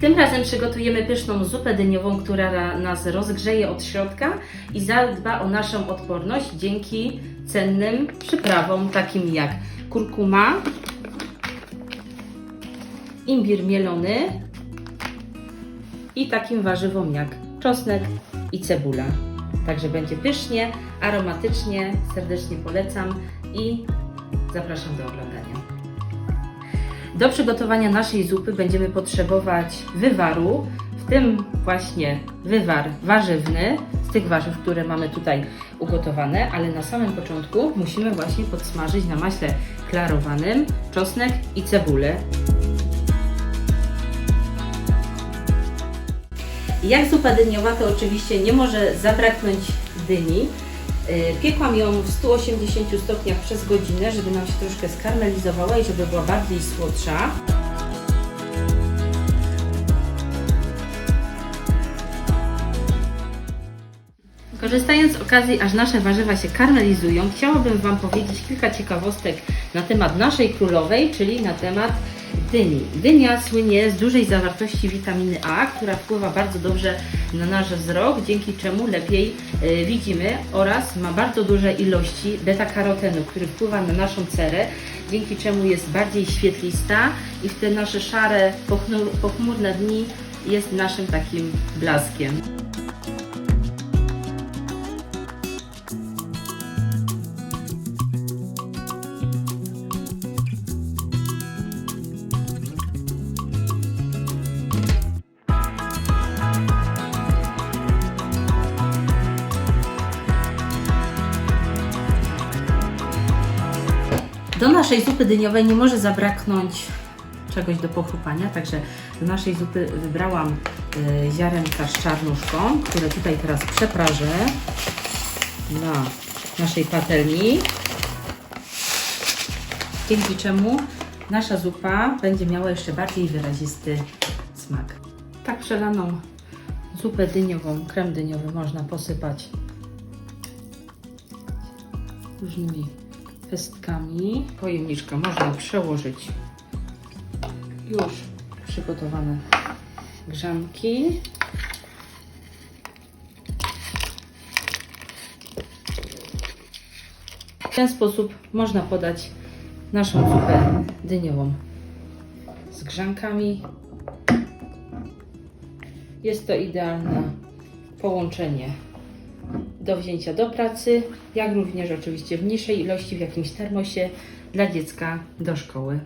Tym razem przygotujemy pyszną zupę dyniową, która ra- nas rozgrzeje od środka i zadba o naszą odporność dzięki cennym przyprawom takim jak kurkuma, imbir mielony i takim warzywom jak czosnek i cebula. Także będzie pysznie, aromatycznie, serdecznie polecam i zapraszam do oglądania. Do przygotowania naszej zupy będziemy potrzebować wywaru, w tym właśnie wywar warzywny, z tych warzyw, które mamy tutaj ugotowane, ale na samym początku musimy właśnie podsmażyć na maśle klarowanym czosnek i cebulę. Jak zupa dyniowa, to oczywiście nie może zabraknąć dyni. Yy, Piekłam ją w 180 stopniach przez godzinę, żeby nam się troszkę skarmelizowała i żeby była bardziej słodsza. Korzystając z okazji, aż nasze warzywa się karmelizują, chciałabym Wam powiedzieć kilka ciekawostek na temat naszej królowej, czyli na temat dyni. Dynia słynie z dużej zawartości witaminy A, która wpływa bardzo dobrze na nasz wzrok, dzięki czemu lepiej y, widzimy oraz ma bardzo duże ilości beta-karotenu, który wpływa na naszą cerę, dzięki czemu jest bardziej świetlista i w te nasze szare, pochmur, pochmurne dni jest naszym takim blaskiem. Do naszej zupy dyniowej nie może zabraknąć czegoś do pochrupania, także do naszej zupy wybrałam y, ziarenka z czarnuszką, które tutaj teraz przeprażę na naszej patelni, dzięki czemu nasza zupa będzie miała jeszcze bardziej wyrazisty smak. Tak przelaną zupę dyniową, krem dyniowy można posypać różnymi pestkami. Pojemniczkę można przełożyć już przygotowane grzanki. W ten sposób można podać naszą zupę dyniową z grzankami. Jest to idealne połączenie do wzięcia do pracy, jak również oczywiście w mniejszej ilości w jakimś termosie dla dziecka do szkoły.